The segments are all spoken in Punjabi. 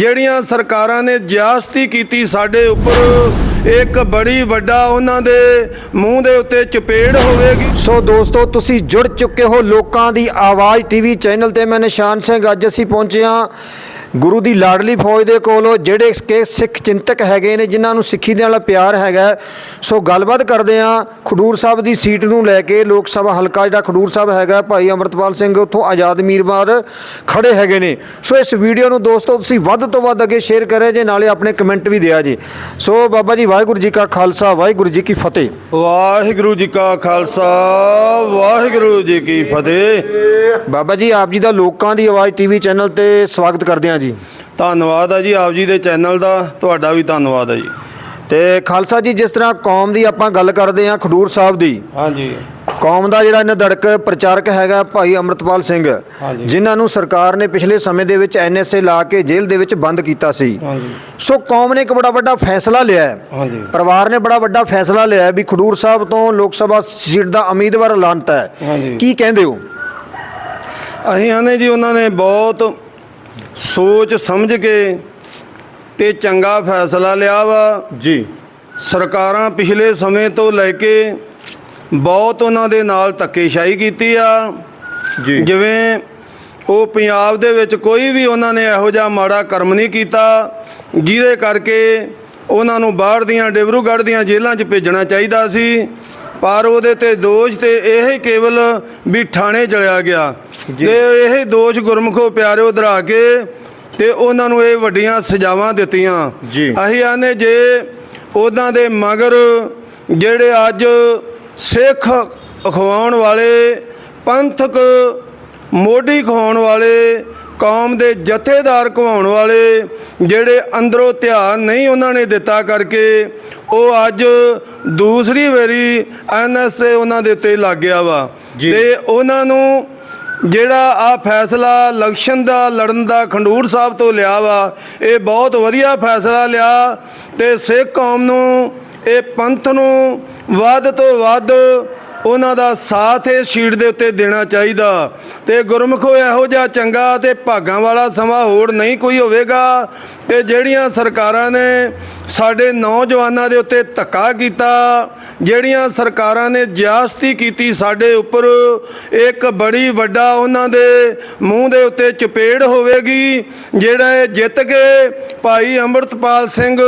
ਜਿਹੜੀਆਂ ਸਰਕਾਰਾਂ ਨੇ ਜ਼ਿਆਸਤੀ ਕੀਤੀ ਸਾਡੇ ਉੱਪਰ, ਇੱਕ ਬੜੀ ਵੱਡਾ ਉਹਨਾਂ ਦੇ ਮੂੰਹ ਦੇ ਉੱਤੇ ਚਪੇੜ ਹੋਵੇਗੀ। ਸੋ ਦੋਸਤੋ, ਤੁਸੀਂ ਜੁੜ ਚੁੱਕੇ ਹੋ ਲੋਕਾਂ ਦੀ ਆਵਾਜ਼ ਟੀਵੀ ਚੈਨਲ ਤੇ। ਮੈਂ ਨਿਸ਼ਾਨ ਸਿੰਘ, ਅੱਜ ਅਸੀਂ ਪਹੁੰਚੇ ਹਾਂ ਗੁਰੂ ਦੀ ਲਾਡਲੀ ਫੌਜ ਦੇ ਕੋਲ ਜਿਹੜੇ ਕਿ ਸਿੱਖ ਚਿੰਤਕ ਹੈਗੇ ਨੇ ਜਿਨ੍ਹਾਂ ਨੂੰ ਸਿੱਖੀ ਦੇ ਨਾਲ ਪਿਆਰ ਹੈਗਾ। ਸੋ ਗੱਲਬਾਤ ਕਰਦੇ ਹਾਂ ਖਡੂਰ ਸਾਹਿਬ ਦੀ ਸੀਟ ਨੂੰ ਲੈ ਕੇ। ਲੋਕ ਸਭਾ ਹਲਕਾ ਜਿਹੜਾ ਖਡੂਰ ਸਾਹਿਬ ਹੈਗਾ ਭਾਈ ਅਮਰਤਪਾਲ ਸਿੰਘ ਉੱਥੋਂ ਆਜ਼ਾਦ ਮੀਰਵਾਰ ਖੜੇ ਹੈਗੇ ਨੇ। ਸੋ ਇਸ ਵੀਡੀਓ ਨੂੰ ਦੋਸਤੋ ਤੁਸੀਂ ਵੱਧ ਤੋਂ ਵੱਧ ਅੱਗੇ ਸ਼ੇਅਰ ਕਰਿਆ ਜੇ ਨਾਲੇ ਆਪਣੇ ਕਮੈਂਟ ਵੀ ਦਿਆ ਜੀ। ਸੋ ਬਾਬਾ ਜੀ ਵਾਹਿਗੁਰੂ ਜੀ ਕਾ ਖਾਲਸਾ ਵਾਹਿਗੁਰੂ ਜੀ ਕੀ ਫਤਿਹ। ਵਾਹਿਗੁਰੂ ਜੀ ਕਾ ਖਾਲਸਾ ਵਾਹਿਗੁਰੂ ਜੀ ਕੀ ਫਤਿਹ। ਬਾਬਾ ਜੀ ਆਪ ਜੀ ਦਾ ਲੋਕਾਂ ਦੀ ਆਵਾਜ਼ ਟੀਵੀ ਚੈਨਲ ਤੇ ਸਵਾਗਤ ਕਰਦੇ ਹਾਂ ਜੀ। ਧੰਨਵਾਦ ਆ ਜੀ ਆਪ ਜੀ ਦੇ ਚੈਨਲ ਦਾ ਤੁਹਾਡਾ ਵੀ ਧੰਨਵਾਦ ਆ ਜੀ। ਤੇ ਖਾਲਸਾ ਜੀ ਜਿਸ ਤਰ੍ਹਾਂ ਕੌਮ ਦੀ ਆਪਾਂ ਗੱਲ ਕਰਦੇ ਹਾਂ ਖਡੂਰ ਸਾਹਿਬ ਦੀ। ਹਾਂਜੀ। ਕੌਮ ਦਾ ਜਿਹੜਾ ਇਹਨਾਂ ਧੜਕ ਪ੍ਰਚਾਰਕ ਹੈਗਾ ਭਾਈ ਅਮਰਤਪਾਲ ਸਿੰਘ। ਜਿਨ੍ਹਾਂ ਨੂੰ ਸਰਕਾਰ ਨੇ ਪਿਛਲੇ ਸਮੇਂ ਦੇ ਵਿੱਚ ਐਨਐਸਏ ਲਾ ਕੇ ਜੇਲ੍ਹ ਦੇ ਵਿੱਚ ਬੰਦ ਕੀਤਾ ਸੀ। ਸੋ ਕੌਮ ਨੇ ਇੱਕ ਬੜਾ ਵੱਡਾ ਫੈਸਲਾ ਲਿਆ ਹੈ। ਪਰਿਵਾਰ ਨੇ ਬੜਾ ਵੱਡਾ ਫੈਸਲਾ ਲਿਆ ਹੈ ਵੀ ਖਡੂਰ ਸਾਹਿਬ ਤੋਂ ਲੋਕ ਸਭਾ ਸੀਟ ਦਾ ਉਮੀਦਵਾਰ ਐਲਾਨਤਾ ਹੈ। ਕੀ ਕਹਿੰਦੇ ਹੋ? ਅਸੀਂ ਆਨੇ ਜੀ ਉਹਨਾਂ ਨੇ ਬਹੁਤ ਸੋਚ ਸਮਝ ਕੇ ਤੇ ਚੰਗਾ ਫੈਸਲਾ ਲਿਆ ਵਾ। ਜੀ। ਸਰਕਾਰਾਂ ਪਿਛਲੇ ਸਮੇਂ ਤੋਂ ਲੈ ਕੇ ਬਹੁਤ ਉਹਨਾਂ ਦੇ ਨਾਲ ਧੱਕੇਸ਼ਾਹੀ ਕੀਤੀ ਆ। ਜੀ। ਜਿਵੇਂ ਉਹ ਪੰਜਾਬ ਦੇ ਵਿੱਚ ਕੋਈ ਵੀ ਉਹਨਾਂ ਨੇ ਇਹੋ ਜਿਹਾ ਮਾੜਾ ਕਰਮ ਨਹੀਂ ਕੀਤਾ ਜਿਹਦੇ ਕਰਕੇ ਉਹਨਾਂ ਨੂੰ ਬਾਹਰ ਦੀਆਂ ਡਿਬਰੂਗੜ੍ਹ ਦੀਆਂ ਜੇਲ੍ਹਾਂ 'ਚ ਭੇਜਣਾ ਚਾਹੀਦਾ ਸੀ। ਪਰ ਉਹਦੇ ਤੇ ਦੋਸ਼ ਤੇ ਇਹ ਹੀ ਕੇਵਲ ਵੀ ਥਾਣੇ ਚਲਿਆ ਗਿਆ। ਤੇ ਇਹ ਦੋਸ਼ ਗੁਰਮਖੋ ਪਿਆਰਿਓ ਦਰਾ ਕੇ ਤੇ ਉਹਨਾਂ ਨੂੰ ਇਹ ਵੱਡੀਆਂ ਸਜ਼ਾਵਾਂ ਦਿੱਤੀਆਂ। ਅਸੀਂ ਆਨੇ ਜੇ ਉਹਨਾਂ ਦੇ ਮਗਰ ਜਿਹੜੇ ਅੱਜ ਸਿੱਖ ਅਖਵਾਉਣ ਵਾਲੇ ਪੰਥਕ ਮੋਢੀ ਖਵਾਉਣ ਵਾਲੇ ਕੌਮ ਦੇ ਜਥੇਦਾਰ ਘਵਾਉਣ ਵਾਲੇ ਜਿਹੜੇ ਅੰਦਰੋਂ ਧਿਆਨ ਨਹੀਂ ਉਹਨਾਂ ਨੇ ਦਿੱਤਾ ਕਰਕੇ ਉਹ ਅੱਜ ਦੂਸਰੀ ਵਾਰੀ ਐਨਐਸਏ ਉਹਨਾਂ ਦੇ ਉੱਤੇ ਲੱਗ ਗਿਆ ਵਾ। ਤੇ ਉਹਨਾਂ ਨੂੰ ਜਿਹੜਾ ਆ ਫੈਸਲਾ ਇਲੈਕਸ਼ਨ ਦਾ ਲੜਨ ਦਾ ਖੰਡੂਰ ਸਾਹਿਬ ਤੋਂ ਲਿਆ ਵਾ ਇਹ ਬਹੁਤ ਵਧੀਆ ਫੈਸਲਾ ਲਿਆ ਤੇ ਸਿੱਖ ਕੌਮ ਨੂੰ ਇਹ ਪੰਥ ਨੂੰ ਵੱਧ ਤੋਂ ਵੱਧ ਉਹਨਾਂ ਦਾ ਸਾਥ ਇਹ ਸ਼ੀਟ ਦੇ ਉੱਤੇ ਦੇਣਾ ਚਾਹੀਦਾ ਤੇ ਗੁਰਮਖੋ ਇਹੋ ਜਿਹਾ ਚੰਗਾ ਤੇ ਭਾਗਾਂ ਵਾਲਾ ਸਮਾਂ ਹੋਰ ਨਹੀਂ ਕੋਈ ਹੋਵੇਗਾ। ਤੇ ਜਿਹੜੀਆਂ ਸਰਕਾਰਾਂ ਨੇ ਸਾਡੇ ਨੌਜਵਾਨਾਂ ਦੇ ਉੱਤੇ ਧੱਕਾ ਕੀਤਾ, ਜਿਹੜੀਆਂ ਸਰਕਾਰਾਂ ਨੇ ਜ਼ਿਆਸਤੀ ਕੀਤੀ ਸਾਡੇ ਉੱਪਰ, ਇੱਕ ਬੜੀ ਵੱਡਾ ਉਹਨਾਂ ਦੇ ਮੂੰਹ ਦੇ ਉੱਤੇ ਚਪੇੜ ਹੋਵੇਗੀ, ਜਿਹੜਾ ਇਹ ਜਿੱਤ ਕੇ ਭਾਈ ਅੰਮ੍ਰਿਤਪਾਲ ਸਿੰਘ,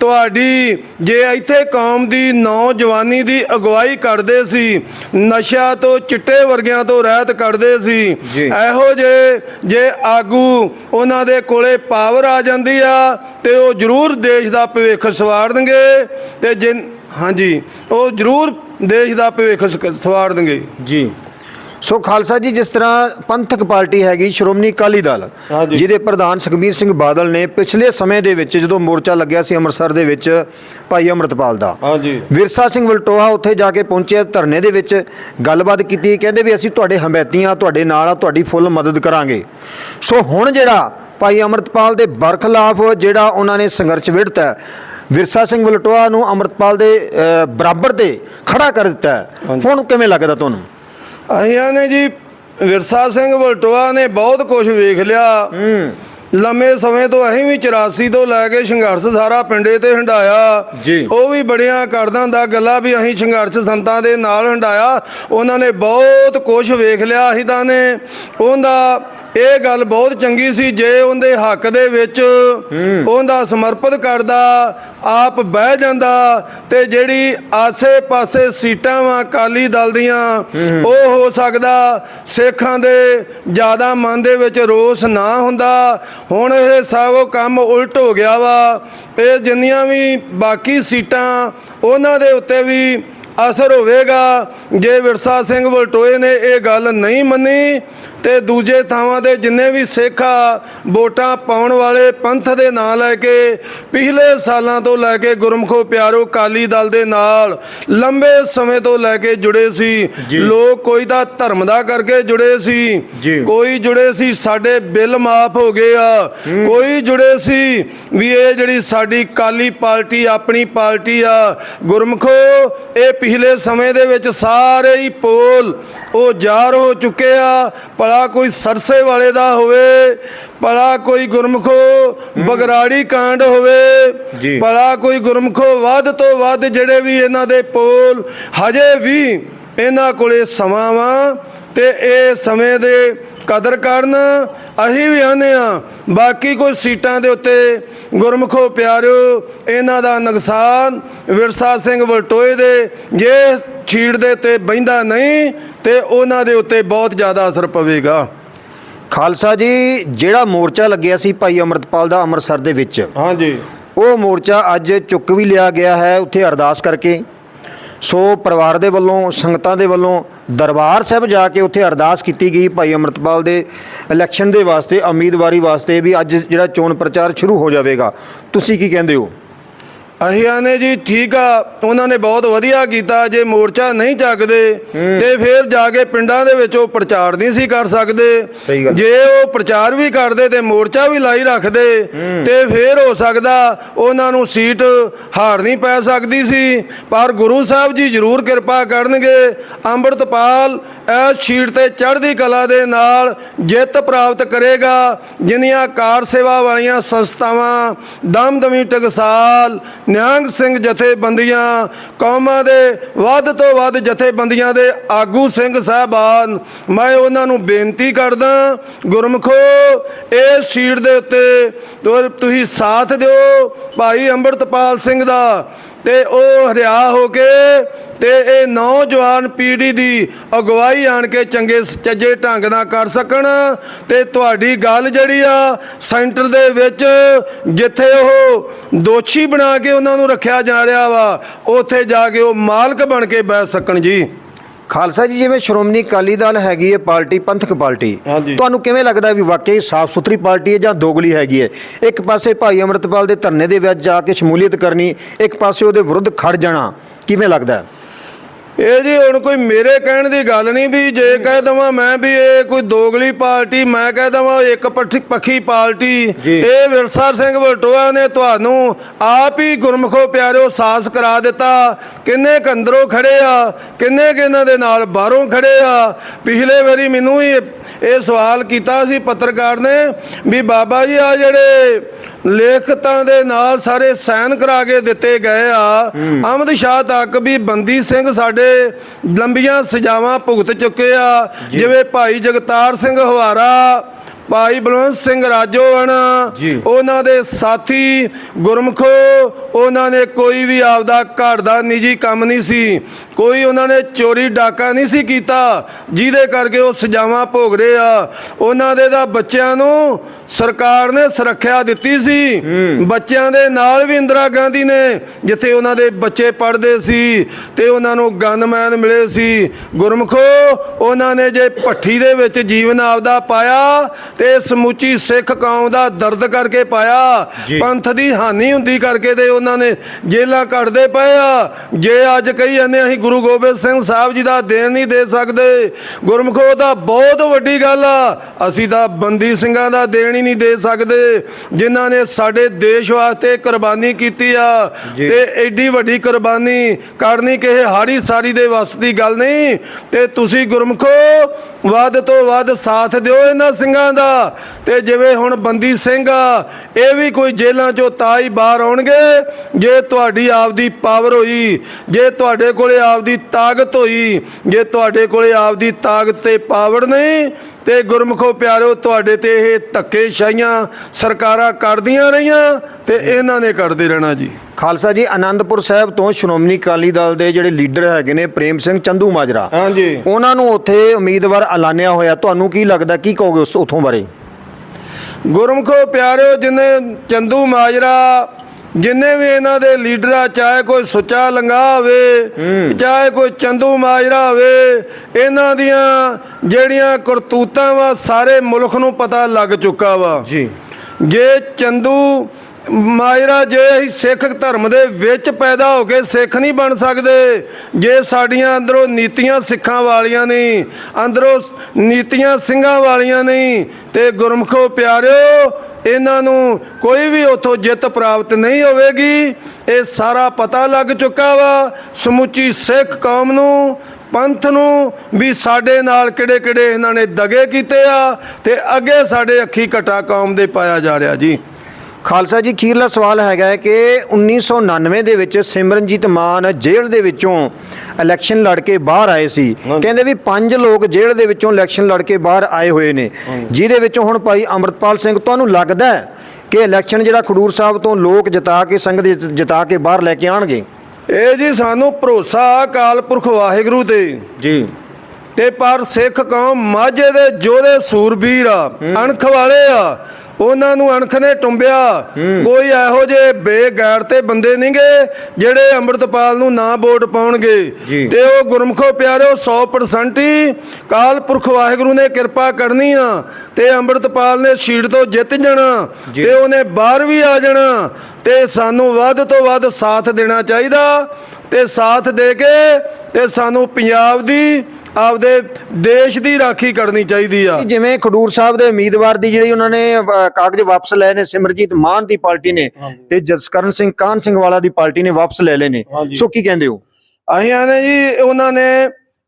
ਤੁਹਾਡੀ ਜੇ ਇੱਥੇ ਕੌਮ ਦੀ ਨੌਜਵਾਨੀ ਦੀ ਅਗਵਾਈ ਕਰਦੇ ਸੀ ਨਸ਼ਾ ਤੋਂ ਚਿੱਟੇ ਵਰਗਿਆਂ ਤੋਂ ਰਹਿਤ ਕਰਦੇ ਸੀ। ਇਹੋ ਜੇ ਜੇ ਆਗੂ ਉਹਨਾਂ ਦੇ ਕੋਲੇ ਪਾਵਰ ਆ ਜਾਂਦੀ ਆ ਤੇ ਉਹ ਜ਼ਰੂਰ ਦੇਸ਼ ਦਾ ਭਵਿੱਖ ਸਵਾਰਨਗੇ ਤੇ ਜੇ ਹਾਂਜੀ ਉਹ ਜ਼ਰੂਰ ਦੇਸ਼ ਦਾ ਭਵਿੱਖ ਸ- ਸਵਾਰਨਗੇ ਜੀ। ਸੋ ਖਾਲਸਾ ਜੀ ਜਿਸ ਤਰ੍ਹਾਂ ਪੰਥਕ ਪਾਰਟੀ ਹੈਗੀ ਸ਼੍ਰੋਮਣੀ ਅਕਾਲੀ ਦਲ। ਜਿਹਦੇ ਪ੍ਰਧਾਨ ਸੁਖਬੀਰ ਸਿੰਘ ਬਾਦਲ ਨੇ ਪਿਛਲੇ ਸਮੇਂ ਦੇ ਵਿੱਚ ਜਦੋਂ ਮੋਰਚਾ ਲੱਗਿਆ ਸੀ ਅੰਮ੍ਰਿਤਸਰ ਦੇ ਵਿੱਚ ਭਾਈ ਅਮਰਤਪਾਲ ਦਾ ਹਾਂਜੀ। ਵਿਰਸਾ ਸਿੰਘ ਵਲਟੋਹਾ ਉੱਥੇ ਜਾ ਕੇ ਪਹੁੰਚਿਆ ਧਰਨੇ ਦੇ ਵਿੱਚ ਗੱਲਬਾਤ ਕੀਤੀ ਕਹਿੰਦੇ ਵੀ ਅਸੀਂ ਤੁਹਾਡੇ ਹਮੈਤੀਆਂ ਤੁਹਾਡੇ ਨਾਲ ਆ ਤੁਹਾਡੀ ਫੁੱਲ ਮਦਦ ਕਰਾਂਗੇ। ਸੋ ਹੁਣ ਜਿਹੜਾ ਭਾਈ ਅਮਰਤਪਾਲ ਦੇ ਬਰਖਲਾਫ ਜਿਹੜਾ ਉਹਨਾਂ ਨੇ ਸੰਘਰਸ਼ ਵਿੜਤਾ ਵਿਰਸਾ ਸਿੰਘ ਵਲਟੋਹਾ ਨੂੰ ਅਮਰਤਪਾਲ ਦੇ ਬਰਾਬਰ ਤੇ ਖੜਾ ਕਰ ਦਿੱਤਾ। ਹੁਣ ਕਿਵੇਂ ਲੱਗਦਾ ਤੁਹਾਨੂੰ? ਅਸੀਂ ਨੇ ਜੀ ਵਿਰਸਾ ਸਿੰਘ ਵਲਟੋਆ ਨੇ ਬਹੁਤ ਕੁਝ ਵੇਖ ਲਿਆ। ਲੰਮੇ ਸਮੇਂ ਤੋਂ ਅਸੀਂ ਵੀ 84 ਤੋਂ ਲੈ ਕੇ ਸੰਘਰਸ਼ ਸਾਰਾ ਪਿੰਡੇ ਤੇ ਹੰਡਾਇਆ। ਉਹ ਵੀ ਬੜੀਆਂ ਕਰਦਾ ਹੁੰਦਾ ਗੱਲਾਂ ਵੀ ਅਸੀਂ ਸੰਘਰਸ਼ ਸੰਤਾਂ ਦੇ ਨਾਲ ਹੰਡਾਇਆ। ਉਹਨਾਂ ਨੇ ਬਹੁਤ ਕੁਝ ਵੇਖ ਲਿਆ ਅਸੀਂ ਤਾਂ ਨੇ। ਉਹਦਾ ਇਹ ਗੱਲ ਬਹੁਤ ਚੰਗੀ ਸੀ ਜੇ ਉਹਦੇ ਹੱਕ ਦੇ ਵਿੱਚ ਉਹਦਾ ਸਮਰਪਿਤ ਕਰਦਾ ਆਪ ਬਹਿ ਜਾਂਦਾ ਤੇ ਜਿਹੜੀ ਆਸੇ-ਪਾਸੇ ਸੀਟਾਂ ਵਾ ਅਕਾਲੀ ਦਲ ਦੀਆਂ ਉਹ ਹੋ ਸਕਦਾ ਸਿੱਖਾਂ ਦੇ ਜ਼ਿਆਦਾ ਮਨ ਦੇ ਵਿੱਚ ਰੋਸ ਨਾ ਹੁੰਦਾ। ਹੁਣ ਇਹ ਸਾਗੋ ਕੰਮ ਉਲਟ ਹੋ ਗਿਆ ਵਾ। ਇਹ ਜਿੰਨੀਆਂ ਵੀ ਬਾਕੀ ਸੀਟਾਂ ਉਹਨਾਂ ਦੇ ਉੱਤੇ ਵੀ ਅਸਰ ਹੋਵੇਗਾ। ਜੇ ਵਿਰਸਾ ਸਿੰਘ ਵਲਟੋਏ ਨੇ ਇਹ ਗੱਲ ਨਹੀਂ ਮੰਨੀ ਤੇ ਦੂਜੇ ਥਾਵਾਂ ਤੇ ਜਿੰਨੇ ਵੀ ਸਿੱਖ ਆ ਵੋਟਾਂ ਪਾਉਣ ਵਾਲੇ ਪੰਥ ਦੇ ਨਾਂ ਲੈ ਕੇ ਪਿਛਲੇ ਸਾਲਾਂ ਤੋਂ ਲੈ ਕੇ ਗੁਰਮਖੋ ਪਿਆਰੋ ਕਾਲੀ ਦਲ ਦੇ ਨਾਲ ਲੰਬੇ ਸਮੇਂ ਤੋਂ ਲੈ ਕੇ ਜੁੜੇ ਸੀ। ਲੋਕ ਕੋਈ ਤਾਂ ਧਰਮ ਦਾ ਕਰਕੇ ਜੁੜੇ ਸੀ। ਕੋਈ ਜੁੜੇ ਸੀ ਸਾਡੇ ਬਿੱਲ ਮਾਫ ਹੋ ਗਏ ਆ। ਕੋਈ ਜੁੜੇ ਸੀ ਵੀ ਇਹ ਜਿਹੜੀ ਸਾਡੀ ਕਾਲੀ ਪਾਰਟੀ ਆਪਣੀ ਪਾਰਟੀ ਆ ਗੁਰਮਖੋ ਇਹ ਪਿਛਲੇ ਸਮੇਂ ਦੇ ਵਿੱਚ ਸਾਰੇ ਹੀ ਪੋਲ ਉਹ ਜ਼ਾਰ ਹੋ ਚੁੱਕੇ ਆ। ਭਲਾ ਕੋਈ ਸਰਸੇ ਵਾਲੇ ਦਾ ਹੋਵੇ ਭਲਾ ਕੋਈ ਗੁਰਮਖੋ ਬਗਰਾੜੀ ਕਾਂਡ ਹੋਵੇ। ਭਲਾ ਕੋਈ ਗੁਰਮਖੋ ਵੱਧ ਤੋਂ ਵੱਧ ਜਿਹੜੇ ਵੀ ਇਹਨਾਂ ਦੇ ਪੋਲ ਹਜੇ ਵੀ ਇਹਨਾਂ ਕੋਲੇ ਸਮਾਂ ਵਾ ਤੇ ਇਹ ਸਮੇਂ ਦੇ ਕਦਰ ਕਰਨ ਅਸੀਂ ਵੀ ਆਨੇ ਆ ਬਾਕੀ ਕੋਈ ਸੀਟਾਂ ਦੇ ਉੱਤੇ ਗੁਰਮਖੋ ਪਿਆਰਿਓ ਇਹਨਾਂ ਦਾ ਨੁਕਸਾਨ ਵਿਰਸਾ ਸਿੰਘ ਵਲਟੋਏ ਦੇ ਜੇ ਛੀੜ ਦੇ ਤੇ ਬਹਿੰਦਾ ਨਹੀਂ ਤੇ ਉਹਨਾਂ ਦੇ ਉੱਤੇ ਬਹੁਤ ਜ਼ਿਆਦਾ ਅਸਰ ਪਵੇਗਾ। ਖਾਲਸਾ ਜੀ ਜਿਹੜਾ ਮੋਰਚਾ ਲੱਗਿਆ ਸੀ ਭਾਈ ਅਮਰਤਪਾਲ ਦਾ ਅੰਮ੍ਰਿਤਸਰ ਦੇ ਵਿੱਚ ਹਾਂਜੀ। ਉਹ ਮੋਰਚਾ ਅੱਜ ਚੁੱਕ ਵੀ ਲਿਆ ਗਿਆ ਹੈ ਉੱਥੇ ਅਰਦਾਸ ਕਰਕੇ। ਸੋ ਪਰਿਵਾਰ ਦੇ ਵੱਲੋਂ, ਸੰਗਤਾਂ ਦੇ ਵੱਲੋਂ ਦਰਬਾਰ ਸਾਹਿਬ ਜਾ ਕੇ ਉੱਥੇ ਅਰਦਾਸ ਕੀਤੀ ਗਈ ਭਾਈ ਅਮਰਤਪਾਲ ਦੇ ਇਲੈਕਸ਼ਨ ਦੇ ਵਾਸਤੇ, ਉਮੀਦਵਾਰੀ ਵਾਸਤੇ ਵੀ ਅੱਜ ਜਿਹੜਾ ਚੋਣ ਪ੍ਰਚਾਰ ਸ਼ੁਰੂ ਹੋ ਜਾਵੇਗਾ। ਤੁਸੀਂ ਕੀ ਕਹਿੰਦੇ ਹੋ? ਅਸੀਂ ਆਨੇ ਜੀ ਠੀਕ ਆ ਉਹਨਾਂ ਨੇ ਬਹੁਤ ਵਧੀਆ ਕੀਤਾ ਜੇ ਮੋਰਚਾ ਨਹੀਂ ਚੱਕਦੇ ਤੇ ਫਿਰ ਜਾ ਕੇ ਪਿੰਡਾਂ ਦੇ ਵਿੱਚ ਉਹ ਪ੍ਰਚਾਰ ਨਹੀਂ ਸੀ ਕਰ ਸਕਦੇ। ਜੇ ਉਹ ਪ੍ਰਚਾਰ ਵੀ ਕਰਦੇ ਤੇ ਮੋਰਚਾ ਵੀ ਲਾਈ ਰੱਖਦੇ ਤੇ ਫਿਰ ਹੋ ਸਕਦਾ ਉਹਨਾਂ ਨੂੰ ਸੀਟ ਹਾਰਨੀ ਪੈ ਸਕਦੀ ਸੀ। ਪਰ ਗੁਰੂ ਸਾਹਿਬ ਜੀ ਜ਼ਰੂਰ ਕਿਰਪਾ ਕਰਨਗੇ। ਅੰਮ੍ਰਿਤਪਾਲ ਇਸ ਸੀਟ ਤੇ ਚੜ੍ਹਦੀ ਕਲਾ ਦੇ ਨਾਲ ਜਿੱਤ ਪ੍ਰਾਪਤ ਕਰੇਗਾ। ਜਿਨੀਆਂ ਕਾਰ ਸੇਵਾ ਵਾਲੀਆਂ ਸੰਸਥਾਵਾਂ ਦਮਦਮੀ ਟਕਸਾਲ ਨਿਹੰਗ ਸਿੰਘ ਜਥੇਬੰਦੀਆਂ, ਕੌਮਾਂ ਦੇ ਵੱਧ ਤੋਂ ਵੱਧ ਜਥੇਬੰਦੀਆਂ ਦੇ ਆਗੂ ਸਿੰਘ ਸਾਹਿਬਾਨ, ਮੈਂ ਉਹਨਾਂ ਨੂੰ ਬੇਨਤੀ ਕਰਦਾ, ਗੁਰਮਖੋ ਇਸ ਸੀਟ ਦੇ ਉੱਤੇ ਤੁਸੀਂ ਸਾਥ ਦਿਓ, ਭਾਈ ਅੰਮ੍ਰਿਤਪਾਲ ਸਿੰਘ ਦਾ, ਤੇ ਉਹ ਹਰਿਆ ਹੋ ਕੇ ਤੇ ਇਹ ਨੌਜਵਾਨ ਪੀੜ੍ਹੀ ਦੀ ਅਗਵਾਈ ਆਣ ਕੇ ਚੰਗੇ ਚੱਜੇ ਢੰਗ ਨਾਲ ਕਰ ਸਕਣ ਤੇ ਤੁਹਾਡੀ ਗੱਲ ਜਿਹੜੀ ਆ ਸੈਂਟਰ ਦੇ ਵਿੱਚ ਜਿੱਥੇ ਉਹ ਦੋਸ਼ੀ ਬਣਾ ਕੇ ਉਹਨਾਂ ਨੂੰ ਰੱਖਿਆ ਜਾ ਰਿਹਾ ਵਾ ਉੱਥੇ ਜਾ ਕੇ ਉਹ ਮਾਲਕ ਬਣ ਕੇ ਬੈਠ ਸਕਣ ਜੀ ਖਾਲਸਾ ਜੀ ਜਿਵੇਂ ਸ਼੍ਰੋਮਣੀ ਅਕਾਲੀ ਦਲ ਹੈਗੀ ਹੈ ਪਾਰਟੀ ਪੰਥਕ ਪਾਰਟੀ। ਤੁਹਾਨੂੰ ਕਿਵੇਂ ਲੱਗਦਾ ਵੀ ਵਾਕਈ ਸਾਫ਼ ਸੁਥਰੀ ਪਾਰਟੀ ਹੈ ਜਾਂ ਦੋਗਲੀ ਹੈਗੀ ਹੈ ਇੱਕ ਪਾਸੇ ਭਾਈ ਅਮਰਤਪਾਲ ਦੇ ਧਰਨੇ ਦੇ ਵਿੱਚ ਜਾ ਕੇ ਸ਼ਮੂਲੀਅਤ ਕਰਨੀ ਇੱਕ ਪਾਸੇ ਉਹਦੇ ਵਿਰੁੱਧ ਖੜ ਜਾਣਾ ਕਿਵੇਂ ਲੱਗਦਾ ਹੈ? ਇਹ ਜੀ ਹੁਣ ਕੋਈ ਮੇਰੇ ਕਹਿਣ ਦੀ ਗੱਲ ਨਹੀਂ ਵੀ ਜੇ ਕਹਿ ਦਵਾਂ ਮੈਂ ਵੀ ਇਹ ਕੋਈ ਦੋਗਲੀ ਪਾਰਟੀ ਮੈਂ ਕਹਿ ਦਵਾਂ ਇੱਕ ਪੱਖੀ ਪਾਰਟੀ। ਇਹ ਵਿਰਸਾ ਸਿੰਘ ਵਲਟੋਆ ਨੇ ਤੁਹਾਨੂੰ ਆਪ ਹੀ ਗੁਰਮਖੋ ਪਿਆਰਿਓ ਸਾਹਸ ਕਰਾ ਦਿੱਤਾ। ਕਿੰਨੇ ਕੁ ਅੰਦਰੋਂ ਖੜੇ ਆ ਕਿੰਨੇ ਕੁ ਇਹਨਾਂ ਦੇ ਨਾਲ ਬਾਹਰੋਂ ਖੜੇ ਆ। ਪਿਛਲੇ ਵਾਰੀ ਮੈਨੂੰ ਹੀ ਇਹ ਸਵਾਲ ਕੀਤਾ ਸੀ ਪੱਤਰਕਾਰ ਨੇ ਵੀ ਬਾਬਾ ਜੀ ਆ ਜਿਹੜੇ ਲੇਖਤਾਂ ਦੇ ਨਾਲ ਸਾਰੇ ਸਾਈਨ ਕਰਾ ਕੇ ਦਿੱਤੇ ਗਏ ਆ। ਅਹਿਮਦ ਸ਼ਾਹ ਤੱਕ ਵੀ ਬੰਦੀ ਸਿੰਘ ਸਾਡੇ ਲੰਬੀਆਂ ਸਜ਼ਾਵਾਂ ਭੁਗਤ ਚੁੱਕੇ ਆ। ਜਿਵੇਂ ਭਾਈ ਜਗਤਾਰ ਸਿੰਘ ਹਵਾਰਾ ਭਾਈ ਬਲਵੰਤ ਸਿੰਘ ਰਾਜੋਵਣ। ਉਹਨਾਂ ਦੇ ਸਾਥੀ ਗੁਰਮਖੋ ਉਹਨਾਂ ਨੇ ਕੋਈ ਵੀ ਆਪਦਾ ਘਰ ਦਾ ਨਿੱਜੀ ਕੰਮ ਨਹੀਂ ਸੀ। ਕੋਈ ਉਹਨਾਂ ਨੇ ਚੋਰੀ ਡਾਕਾ ਨਹੀਂ ਸੀ ਕੀਤਾ ਜਿਹਦੇ ਕਰਕੇ ਉਹ ਸਜ਼ਾਵਾਂ ਭੋਗ ਰਹੇ ਆ। ਉਹਨਾਂ ਦੇ ਦਾ ਬੱਚਿਆਂ ਨੂੰ ਸਰਕਾਰ ਨੇ ਸੁਰੱਖਿਆ ਦਿੱਤੀ ਸੀ। ਬੱਚਿਆਂ ਦੇ ਨਾਲ ਵੀ ਇੰਦਰਾ ਗਾਂਧੀ ਨੇ ਜਿੱਥੇ ਉਹਨਾਂ ਦੇ ਬੱਚੇ ਪੜ੍ਹਦੇ ਸੀ ਤੇ ਉਹਨਾਂ ਨੂੰ ਗਨਮੈਨ ਮਿਲੇ ਸੀ। ਗੁਰਮਖੋ ਉਹਨਾਂ ਨੇ ਜੇ ਭੱਠੀ ਦੇ ਵਿੱਚ ਜੀਵਨ ਆਪਦਾ ਪਾਇਆ ਤੇ ਸਮੁੱਚੀ ਸਿੱਖ ਕੌਮ ਦਾ ਦਰਦ ਕਰਕੇ ਪਾਇਆ। ਪੰਥ ਦੀ ਹਾਨੀ ਹੁੰਦੀ ਕਰਕੇ ਤੇ ਉਹਨਾਂ ਨੇ ਜੇਲਾਂ ਕੱਢਦੇ ਪਏ ਆ। ਜੇ ਅੱਜ ਕਹੀ ਜਾਂਦੇ ਅਸੀਂ ਗੁਰੂ ਗੋਬਿੰਦ ਸਿੰਘ ਸਾਹਿਬ ਜੀ ਦਾ ਦੇਣ ਨਹੀਂ ਦੇ ਸਕਦੇ। ਗੁਰਮਖੋ ਦਾ ਬਹੁਤ ਵੱਡੀ ਗੱਲ ਆ। ਅਸੀਂ ਤਾਂ ਬੰਦੀ ਸਿੰਘਾਂ ਦਾ ਦੇਣ ਹੀ ਨਹੀਂ ਦੇ ਸਕਦੇ ਜਿਨ੍ਹਾਂ ਨੇ ਸਾਡੇ ਦੇਸ਼ ਵਾਸਤੇ ਕੁਰਬਾਨੀ ਕੀਤੀ ਆ। ਤੇ ਐਡੀ ਵੱਡੀ ਕੁਰਬਾਨੀ ਕਰਨੀ ਕਿਸੇ ਹਾੜੀ ਸਾਰੀ ਦੇ ਵੱਸ ਦੀ ਗੱਲ ਨਹੀਂ। ਤੇ ਤੁਸੀਂ ਗੁਰਮਖੋ ਵੱਧ ਤੋਂ ਵੱਧ ਸਾਥ ਦਿਓ ਇਹਨਾਂ ਸਿੰਘਾਂ ਦਾ। ਤੇ ਜਿਵੇਂ ਹੁਣ ਬੰਦੀ ਸਿੰਘ ਆ ਇਹ ਵੀ ਕੋਈ ਜੇਲ੍ਹਾਂ ਚੋਂ ਤਾਂ ਹੀ ਬਾਹਰ ਆਉਣਗੇ। ਜੇ ਤੁਹਾਡੀ ਆਪਦੀ ਪਾਵਰ ਹੋਈ ਜੇ ਤੁਹਾਡੇ ਕੋਲੇ ਆਪਦੀ ਤਾਕਤ ਹੋਈ। ਜੇ ਤੁਹਾਡੇ ਕੋਲੇ ਆਪਦੀ ਤਾਕਤ ਤੇ ਪਾਵਰ ਨਹੀਂ ਤੇ ਗੁਰਮਖੋ ਪਿਆਰਿਓ ਤੁਹਾਡੇ ਤੇ ਇਹ ਧੱਕੇ ਸ਼ਾਹੀਆਂ ਸਰਕਾਰਾਂ ਕਰਦੀਆਂ ਰਹੀਆਂ ਤੇ ਇਹਨਾਂ ਨੇ ਕਰਦੇ ਰਹਿਣਾ ਜੀ। ਖਾਲਸਾ ਜੀ ਆਨੰਦਪੁਰ ਸਾਹਿਬ ਤੋਂ ਸ਼੍ਰੋਮਣੀ ਅਕਾਲੀ ਦਲ ਦੇ ਜਿਹੜੇ ਲੀਡਰ ਹੈਗੇ ਨੇ ਪ੍ਰੇਮ ਸਿੰਘ ਚੰਦੂ ਮਾਜਰਾ। ਹਾਂਜੀ। ਉਹਨਾਂ ਨੂੰ ਉੱਥੇ ਉਮੀਦਵਾਰ ਐਲਾਨਿਆ ਹੋਇਆ। ਤੁਹਾਨੂੰ ਕੀ ਲੱਗਦਾ ਕੀ ਕਹੋਗੇ ਉਸ ਉਥੋਂ ਬਾਰੇ? ਗੁਰਮਖੋ ਪਿਆਰਿਓ ਜਿਨੇ ਚੰਦੂ ਮਾਜਰਾ ਜਿੰਨੇ ਵੀ ਇਹਨਾਂ ਦੇ ਲੀਡਰ ਆ ਚਾਹੇ ਕੋਈ ਸੁੱਚਾ ਲੰਗਾ ਹੋਵੇ ਚਾਹੇ ਕੋਈ ਚੰਦੂ ਮਾਜਰਾ ਹੋਵੇ ਇਹਨਾਂ ਦੀਆਂ ਜਿਹੜੀਆਂ ਕਰਤੂਤਾਂ ਵਾ ਸਾਰੇ ਮੁਲਕ ਨੂੰ ਪਤਾ ਲੱਗ ਚੁੱਕਾ ਵਾ। ਜੀ। ਜੇ ਚੰਦੂ ਮਾਇਰਾ ਜੇ ਅਸੀਂ ਸਿੱਖ ਧਰਮ ਦੇ ਵਿੱਚ ਪੈਦਾ ਹੋ ਕੇ ਸਿੱਖ ਨਹੀਂ ਬਣ ਸਕਦੇ ਜੇ ਸਾਡੀਆਂ ਅੰਦਰੋਂ ਨੀਤੀਆਂ ਸਿੱਖਾਂ ਵਾਲੀਆਂ ਨਹੀਂ ਅੰਦਰੋਂ ਨੀਤੀਆਂ ਸਿੰਘਾਂ ਵਾਲੀਆਂ ਨਹੀਂ ਤੇ ਗੁਰਮਖੋ ਪਿਆਰਿਓ ਇਹਨਾਂ ਨੂੰ ਕੋਈ ਵੀ ਉੱਥੋਂ ਜਿੱਤ ਪ੍ਰਾਪਤ ਨਹੀਂ ਹੋਵੇਗੀ। ਇਹ ਸਾਰਾ ਪਤਾ ਲੱਗ ਚੁੱਕਾ ਵਾ। ਸਮੁੱਚੀ ਸਿੱਖ ਕੌਮ ਨੂੰ, ਪੰਥ ਨੂੰ ਵੀ ਸਾਡੇ ਨਾਲ ਕਿਹੜੇ ਕਿਹੜੇ ਇਹਨਾਂ ਨੇ ਦਗੇ ਕੀਤੇ ਆ ਤੇ ਅੱਗੇ ਸਾਡੇ ਅੱਖੀ ਘਟਾ ਕੌਮ ਦੇ ਪਾਇਆ ਜਾ ਰਿਹਾ ਜੀ। ਖਾਲਸਾ ਜੀ ਖੀਰਲਾ ਸਵਾਲ ਹੈਗਾ ਹੈ ਕਿ 1999 ਦੇ ਵਿੱਚ ਸਿਮਰਨਜੀਤ ਮਾਨ ਜੇਲ੍ਹ ਦੇ ਵਿੱਚੋਂ ਇਲੈਕਸ਼ਨ ਲੜ ਕੇ ਬਾਹਰ ਆਏ ਸੀ। ਕਹਿੰਦੇ ਵੀ ਪੰਜ ਲੋਕ ਜੇਲ੍ਹ ਦੇ ਵਿੱਚੋਂ ਇਲੈਕਸ਼ਨ ਲੜ ਕੇ ਬਾਹਰ ਆਏ ਹੋਏ ਨੇ। ਜਿਹਦੇ ਵਿੱਚੋਂ ਹੁਣ ਭਾਈ ਅਮਰਤਪਾਲ ਸਿੰਘ ਤੁਹਾਨੂੰ ਲੱਗਦਾ ਹੈ ਕਿ ਇਲੈਕਸ਼ਨ ਜਿਹੜਾ ਖਡੂਰ ਸਾਹਿਬ ਤੋਂ ਲੋਕ ਜਿਤਾ ਕੇ ਸੰਗਤ ਜਿ- ਜਿਤਾ ਕੇ ਬਾਹਰ ਲੈ ਕੇ ਆਣਗੇ ਇਹ ਜੀ ਸਾਨੂੰ ਭਰੋਸਾ ਅਕਾਲ ਪੁਰਖ ਵਾਹਿਗੁਰੂ ਤੇ। ਜੀ। ਤੇ ਪਰ ਸਿੱਖ ਕੌਮ ਮਾਝੇ ਦੇ ਜੋਧੇ ਸੂਰਬੀਰ ਆ ਅਣਖ ਵਾਲੇ ਆ। ਉਹਨਾਂ ਨੂੰ ਅਣਖ ਨੇ ਟੁੰਬਿਆ ਕੋਈ ਇਹੋ ਜਿਹੇ ਬੇਗੈਰ ਤੇ ਬੰਦੇ ਨਹੀਂਗੇ ਜਿਹੜੇ ਅੰਮ੍ਰਿਤਪਾਲ ਨੂੰ ਨਾ ਵੋਟ ਪਾਉਣਗੇ ਜੀ। ਤੇ ਉਹ ਗੁਰਮਖੋ ਪਿਆਰਿਓ 100% ਹੀ ਕਾਲ ਪੁਰਖ ਵਾਹਿਗੁਰੂ ਨੇ ਕਿਰਪਾ ਕਰਨੀ ਆ ਤੇ ਅੰਮ੍ਰਿਤਪਾਲ ਨੇ ਸੀਟ ਤੋਂ ਜਿੱਤ ਜਾਣਾ ਜੀ। ਤੇ ਉਹਨੇ ਬਾਹਰ ਵੀ ਆ ਜਾਣਾ ਤੇ ਸਾਨੂੰ ਵੱਧ ਤੋਂ ਵੱਧ ਸਾਥ ਦੇਣਾ ਚਾਹੀਦਾ ਤੇ ਸਾਥ ਦੇ ਕੇ ਤੇ ਸਾਨੂੰ ਪੰਜਾਬ ਦੀ ਆਪਦੇ ਦੇਸ਼ ਦੀ ਰਾਖੀ ਕਰਨੀ ਚਾਹੀਦੀ ਆ। ਜਿਵੇਂ ਖਡੂਰ ਸਾਹਿਬ ਦੇ ਉਮੀਦਵਾਰ ਦੀ ਜਿਹੜੀ ਉਹਨਾਂ ਨੇ ਕਾਗਜ਼ ਵਾਪਸ ਲਏ ਨੇ ਸਿਮਰਜੀਤ ਮਾਨ ਦੀ ਪਾਰਟੀ ਨੇ ਤੇ ਜਸਕਰਨ ਸਿੰਘ ਕਾਹਨ ਸਿੰਘ ਵਾਲਾ ਦੀ ਪਾਰਟੀ ਨੇ ਵਾਪਸ ਲੈ ਲਏ ਨੇ। ਸੋ ਕੀ ਕਹਿੰਦੇ ਹੋ? ਅਸੀਂ ਆਨੇ ਜੀ ਉਹਨਾਂ ਨੇ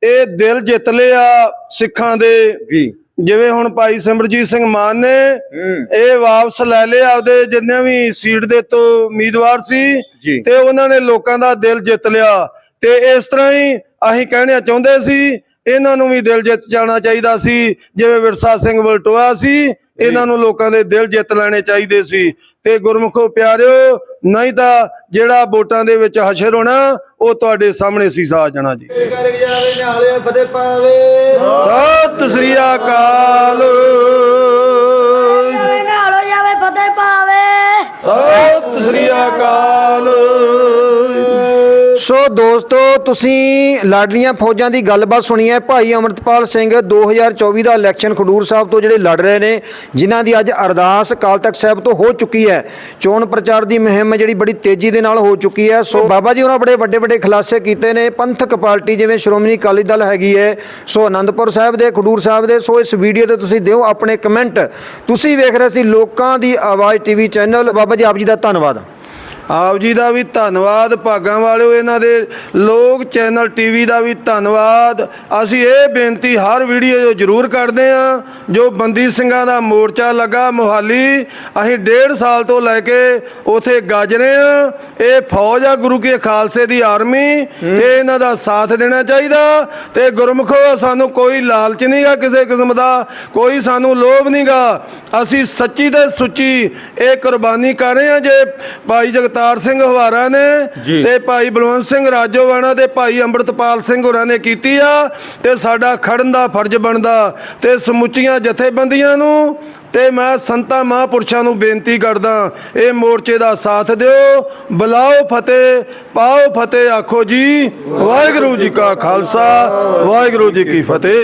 ਇਹ ਦਿਲ ਜਿੱਤ ਲਿਆ ਸਿੱਖਾਂ ਦੇ। ਜੀ। ਜਿਵੇਂ ਹੁਣ ਭਾਈ ਸਿਮਰਜੀਤ ਸਿੰਘ ਮਾਨ ਨੇ ਇਹ ਵਾਪਸ ਲੈ ਲਏ ਆਪਦੇ ਜਿੰਨੇ ਵੀ ਸੀਟ ਦੇ ਤੋਂ ਉਮੀਦਵਾਰ ਸੀ। ਤੇ ਉਹਨਾਂ ਨੇ ਲੋਕਾਂ ਦਾ ਦਿਲ ਜਿੱਤ ਲਿਆ। ਤੇ ਇਸ ਤਰ੍ਹਾਂ ਹੀ ਅਸੀਂ ਕਹਿਣਾ ਚਾਹੁੰਦੇ ਸੀ ਇਹਨਾਂ ਨੂੰ ਵੀ ਦਿਲ ਜਿੱਤ ਜਾਣਾ ਚਾਹੀਦਾ ਸੀ ਜਿਵੇਂ ਵਿਰਸਾ ਸਿੰਘ ਵਲਟੋਆ ਸੀ ਇਹਨਾਂ ਨੂੰ ਲੋਕਾਂ ਦੇ ਦਿਲ ਜਿੱਤ ਲੈਣੇ ਚਾਹੀਦੇ ਸੀ। ਤੇ ਗੁਰਮੁਖੋ ਪਿਆਰਿਓ ਨਹੀਂ ਤਾਂ ਜਿਹੜਾ ਵੋਟਾਂ ਦੇ ਵਿੱਚ ਹਸ਼ਰ ਹੋਣਾ ਉਹ ਤੁਹਾਡੇ ਸਾਹਮਣੇ ਸੀਸਾ ਆ ਜਾਣਾ ਜੀ। ਸਤਿ ਸ੍ਰੀ ਅਕਾਲ। ਸਤਿ ਸ੍ਰੀ ਅਕਾਲ। ਸੋ ਦੋਸਤੋ, ਤੁਸੀਂ ਲਾਡਲੀਆਂ ਫੌਜਾਂ ਦੀ ਗੱਲਬਾਤ ਸੁਣੀ ਹੈ। ਭਾਈ ਅਮਰਤਪਾਲ ਸਿੰਘ 2024 ਦਾ ਇਲੈਕਸ਼ਨ ਖਡੂਰ ਸਾਹਿਬ ਤੋਂ ਜਿਹੜੇ ਲੜ ਰਹੇ ਨੇ, ਜਿਨ੍ਹਾਂ ਦੀ ਅੱਜ ਅਰਦਾਸ ਅਕਾਲ ਤਖਤ ਸਾਹਿਬ ਤੋਂ ਹੋ ਚੁੱਕੀ ਹੈ। ਚੋਣ ਪ੍ਰਚਾਰ ਦੀ ਮੁਹਿੰਮ ਜਿਹੜੀ ਬੜੀ ਤੇਜ਼ੀ ਦੇ ਨਾਲ ਹੋ ਚੁੱਕੀ ਹੈ। ਸੋ ਬਾਬਾ ਜੀ ਉਹਨਾਂ ਬੜੇ ਵੱਡੇ ਵੱਡੇ ਖੁਲਾਸੇ ਕੀਤੇ ਨੇ। ਪੰਥਕ ਪਾਰਟੀ ਜਿਵੇਂ ਸ਼੍ਰੋਮਣੀ ਅਕਾਲੀ ਦਲ ਹੈਗੀ ਹੈ, ਸੋ ਆਨੰਦਪੁਰ ਸਾਹਿਬ ਦੇ, ਖਡੂਰ ਸਾਹਿਬ ਦੇ, ਸੋ ਇਸ ਵੀਡੀਓ ਤੇ ਤੁਸੀਂ ਦਿਓ ਆਪਣੇ ਕਮੈਂਟ। ਤੁਸੀਂ ਵੇਖ ਰਹੇ ਸੀ ਲੋਕਾਂ ਦੀ ਆਵਾਜ਼ ਟੀਵੀ ਚੈਨਲ। ਬਾਬਾ ਜੀ, ਆਪ ਜੀ ਦਾ ਧੰਨਵਾਦ। ਆਪ ਜੀ ਦਾ ਵੀ ਧੰਨਵਾਦ ਭਾਗਾਂ ਵਾਲਿਓ ਇਹਨਾਂ ਦੇ ਲੋਕ ਚੈਨਲ ਟੀਵੀ ਦਾ ਵੀ ਧੰਨਵਾਦ। ਅਸੀਂ ਇਹ ਬੇਨਤੀ ਹਰ ਵੀਡੀਓ 'ਚ ਜ਼ਰੂਰ ਕਰਦੇ ਆਂ ਜੋ ਬੰਦੀ ਸਿੰਘਾਂ ਦਾ ਮੋਰਚਾ ਲੱਗਾ ਮੋਹਾਲੀ ਅਸੀਂ ਡੇਢ ਸਾਲ ਤੋਂ ਲੈ ਕੇ ਉਥੇ ਗੱਜ ਰਹੇ ਆਂ ਇਹ ਫੌਜ ਆ ਗੁਰੂ ਕੀ ਖਾਲਸੇ ਦੀ ਆਰਮੀ ਤੇ ਇਹਨਾਂ ਦਾ ਸਾਥ ਦੇਣਾ ਚਾਹੀਦਾ ਤੇ ਗੁਰਮੁਖੋ ਸਾਨੂੰ ਕੋਈ ਲਾਲਚ ਨਹੀਂਗਾ ਕਿਸੇ ਕਿਸਮ ਦਾ ਕੋਈ ਸਾਨੂੰ ਲੋਭ ਨਹੀਂਗਾ। ਅਸੀਂ ਸੱਚੀ ਤੇ ਸੁੱਚੀ ਇਹ ਕੁਰਬਾਨੀ ਕਰ ਰਹੇ ਹਾਂ। ਜੇ ਭਾਈ ਜਗਤਾਰ ਸਿੰਘ ਹਵਾਰਾ ਨੇ। ਤੇ ਭਾਈ ਬਲਵੰਤ ਸਿੰਘ ਰਾਜੋਵਾਣਾ ਤੇ ਭਾਈ ਅੰਮ੍ਰਿਤਪਾਲ ਸਿੰਘ ਹੋਰਾਂ ਨੇ ਕੀਤੀ ਆ ਤੇ ਸਾਡਾ ਖੜਨ ਦਾ ਫਰਜ਼ ਬਣਦਾ ਤੇ ਸਮੁੱਚੀਆਂ ਜਥੇਬੰਦੀਆਂ ਨੂੰ ਤੇ ਮੈਂ ਸੰਤਾਂ ਮਹਾਂਪੁਰਸ਼ਾਂ ਨੂੰ ਬੇਨਤੀ ਕਰਦਾ ਇਹ ਮੋਰਚੇ ਦਾ ਸਾਥ ਦਿਓ ਬੁਲਾਓ ਫਤਿਹ ਪਾਓ ਫਤਿਹ ਆਖੋ ਜੀ ਵਾਹਿਗੁਰੂ ਜੀ ਕਾ ਖਾਲਸਾ ਵਾਹਿਗੁਰੂ ਜੀ ਕੀ ਫਤਿਹ